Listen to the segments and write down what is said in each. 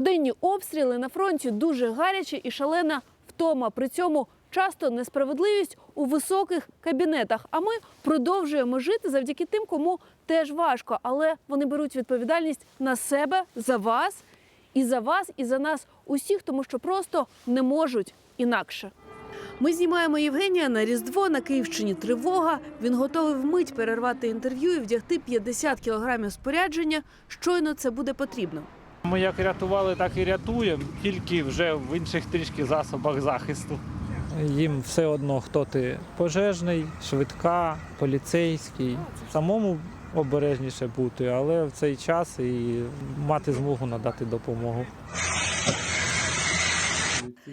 Денні обстріли на фронті дуже гаряче і шалена втома. При цьому часто несправедливість у високих кабінетах. А ми продовжуємо жити завдяки тим, кому теж важко. Але вони беруть відповідальність на себе за вас і за вас, і за нас усіх, тому що просто не можуть інакше. Ми знімаємо Євгенія на Різдво на Київщині. Тривога. Він готовий вмить перервати інтерв'ю і вдягти 50 кілограмів спорядження. Щойно це буде потрібно. Ми як рятували, так і рятуємо, тільки вже в інших трішки засобах захисту. Їм все одно, хто ти пожежний, швидка, поліцейський. Самому обережніше бути, але в цей час і мати змогу надати допомогу.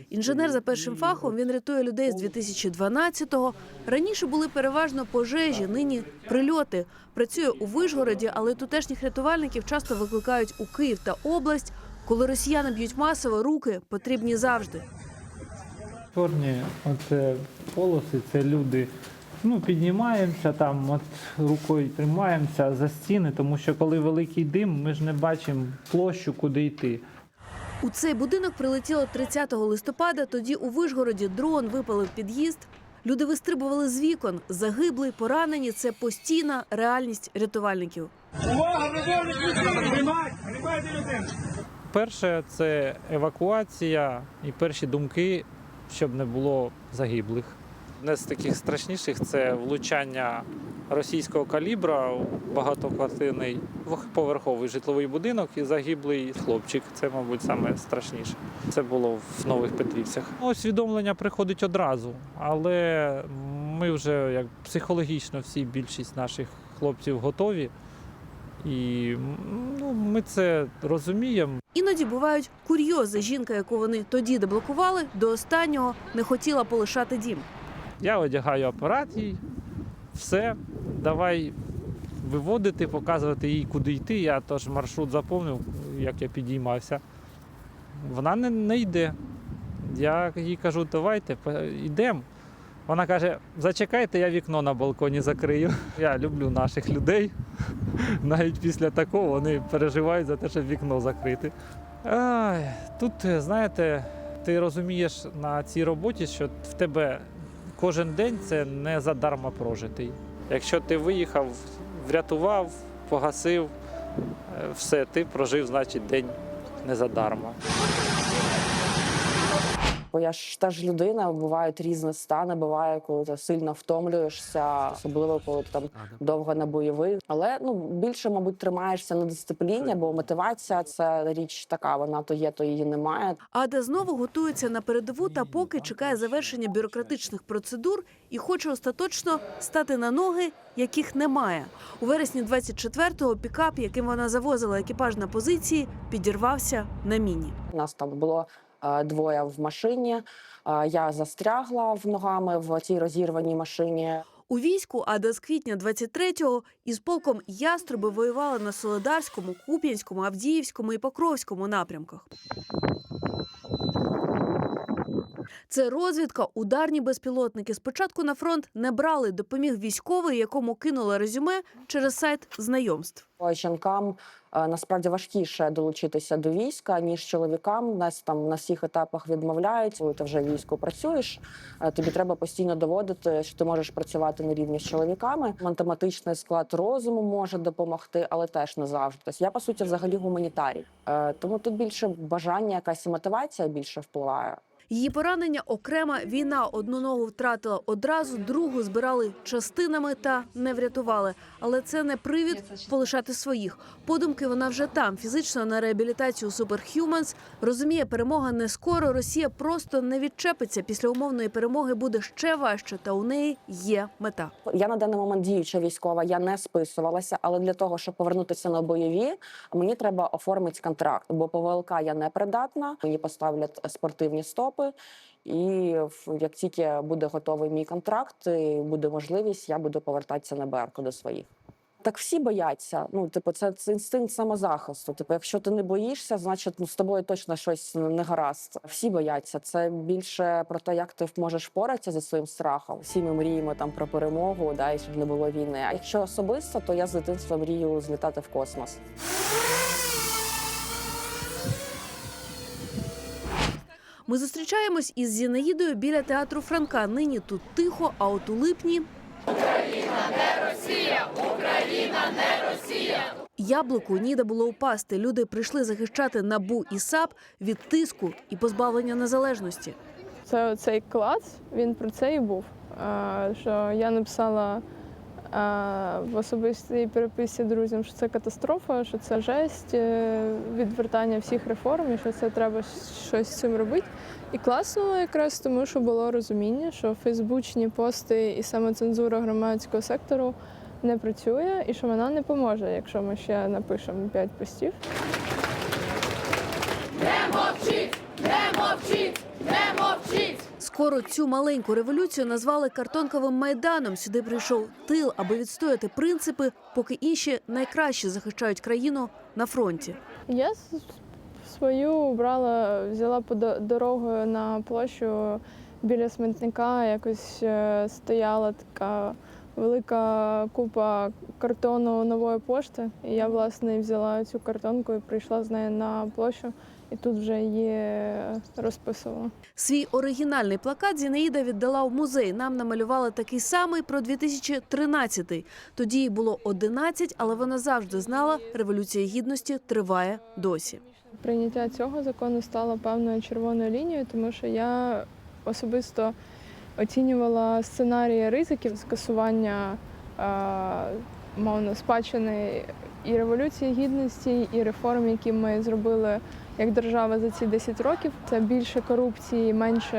Інженер за першим фахом він рятує людей з 2012-го. Раніше були переважно пожежі, нині прильоти. Працює у Вишгороді, але тутешніх рятувальників часто викликають у Київ та область. Коли росіяни б'ють масово, руки потрібні завжди. Чорні оце полоси, це люди. Ну, піднімаємося там, от рукою тримаємося за стіни, тому що коли великий дим, ми ж не бачимо площу, куди йти. У цей будинок прилетіло 30 листопада. Тоді у Вишгороді дрон випалив під'їзд. Люди вистрибували з вікон, загибли, поранені. Це постійна реальність рятувальників. Увага. Перше це евакуація і перші думки, щоб не було загиблих. Одне з таких страшніших це влучання російського калібра у багатоквартирний двохповерховий житловий будинок і загиблий хлопчик. Це, мабуть, саме страшніше. Це було в Нових Петрівцях. Усвідомлення приходить одразу, але ми вже як психологічно всі більшість наших хлопців готові. І ну, ми це розуміємо. Іноді бувають курйози. Жінка, яку вони тоді деблокували, до останнього не хотіла полишати дім. Я одягаю апарат їй, все, давай виводити, показувати їй, куди йти. Я теж маршрут заповнив, як я підіймався. Вона не, не йде. Я їй кажу, давайте, йдемо. Вона каже, зачекайте, я вікно на балконі закрию. Я люблю наших людей. Навіть після такого вони переживають за те, щоб вікно закрити. Ай, тут, знаєте, ти розумієш на цій роботі, що в тебе кожен день це не задарма прожитий. Якщо ти виїхав, врятував, погасив, е, все, ти прожив, значить, день не задарма. Бо я ж теж людина, бувають різні стани. Буває, коли ти сильно втомлюєшся, особливо коли ти там довго на бойових. Але ну більше, мабуть, тримаєшся на дисципліні, бо мотивація це річ така. Вона то є, то її немає. Ада знову готується на передову та поки чекає завершення бюрократичних процедур і хоче остаточно стати на ноги, яких немає. У вересні 24-го пікап, яким вона завозила екіпаж на позиції, підірвався на міні. Нас там було двоє в машині. Е, я застрягла в ногами в цій розірваній машині. У війську Ада з квітня 23-го із полком Яструби воювала на Солодарському, Куп'янському, Авдіївському і Покровському напрямках. Це розвідка, ударні безпілотники. Спочатку на фронт не брали, допоміг військовий, якому кинула резюме через сайт знайомств. Бо Жінкам е, насправді важкіше долучитися до війська ніж чоловікам. Нас там на всіх етапах відмовляють. Коли ти вже війську працюєш, е, тобі треба постійно доводити, що ти можеш працювати на рівні з чоловіками. Математичний склад розуму може допомогти, але теж не завжди. Тобто я по суті взагалі гуманітарій. Е, Тому тут більше бажання, якась мотивація більше впливає. Її поранення окрема війна. Одну ногу втратила одразу, другу збирали частинами та не врятували. Але це не привід полишати своїх. Подумки вона вже там, фізично на реабілітацію Superhumans. Розуміє, перемога не скоро. Росія просто не відчепиться. Після умовної перемоги буде ще важче, та у неї є мета. Я на даний момент діюча військова, я не списувалася, але для того, щоб повернутися на бойові, мені треба оформити контракт. Бо по я не придатна. Мені поставлять спортивні стопи. І як тільки буде готовий мій контракт, і буде можливість, я буду повертатися на БРК до своїх. Так всі бояться. Ну, типу, це, це інстинкт самозахисту. Типу, якщо ти не боїшся, значить ну, з тобою точно щось не гаразд. Всі бояться. Це більше про те, як ти можеш впоратися зі своїм страхом. Всі ми мріємо там про перемогу, да, і щоб не було війни. А якщо особисто, то я з дитинства мрію злітати в космос. Ми зустрічаємось із Зінаїдою біля театру Франка. Нині тут тихо, а от у липні. Україна не Росія, Україна не Росія. Яблуку ніде було упасти. Люди прийшли захищати набу і САП від тиску і позбавлення незалежності. Це цей клац, він про це і був. Що я написала в особистій переписці друзям, що це катастрофа, що це жесть, е, відвертання всіх реформ, і що це треба щось з цим робити. І класно якраз тому, що було розуміння, що фейсбучні пости і самоцензура громадського сектору не працює, і що вона не поможе, якщо ми ще напишемо 5 постів. Скоро цю маленьку революцію назвали картонковим майданом. Сюди прийшов тил, аби відстояти принципи, поки інші найкраще захищають країну на фронті. Я свою брала, взяла по дорогою на площу біля смітника, якось е, стояла така велика купа картону нової пошти. І я, власне, взяла цю картонку і прийшла з нею на площу, і тут вже її розписувала. Свій оригінальний плакат Зінаїда віддала в музей. Нам намалювали такий самий про 2013. Тоді їй було 11, але вона завжди знала, революція гідності триває досі. Прийняття цього закону стало певною червоною лінією, тому що я особисто оцінювала сценарії ризиків скасування мовно спадщини і революції гідності, і реформ, які ми зробили як держава за ці 10 років. Це більше корупції, менше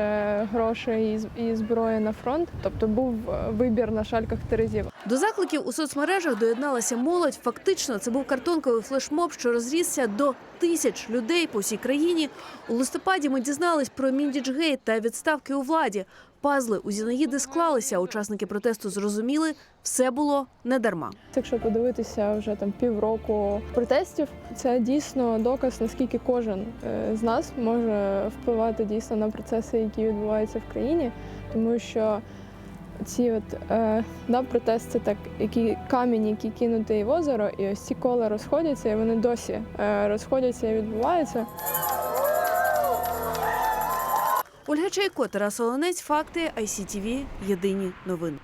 грошей і зброї на фронт. Тобто був е, вибір на шальках терезів. До закликів у соцмережах доєдналася молодь. Фактично, це був картонковий флешмоб, що розрісся до тисяч людей по всій країні. У листопаді ми дізнались про Міндіджгейт та відставки у владі. Пазли у Зінаїди склалися. Учасники протесту зрозуміли, все було не дарма. Якщо подивитися вже там півроку протестів, це дійсно доказ, наскільки кожен е, з нас може впливати дійсно на процеси, які відбуваються в країні, тому що ці от е, да, протест так, які камінь, які кинутий в озеро, і ось ці кола розходяться, і вони досі е, розходяться і відбуваються. Ольга Чайко, Тарас Олонець, факти. ICTV, Єдині новини.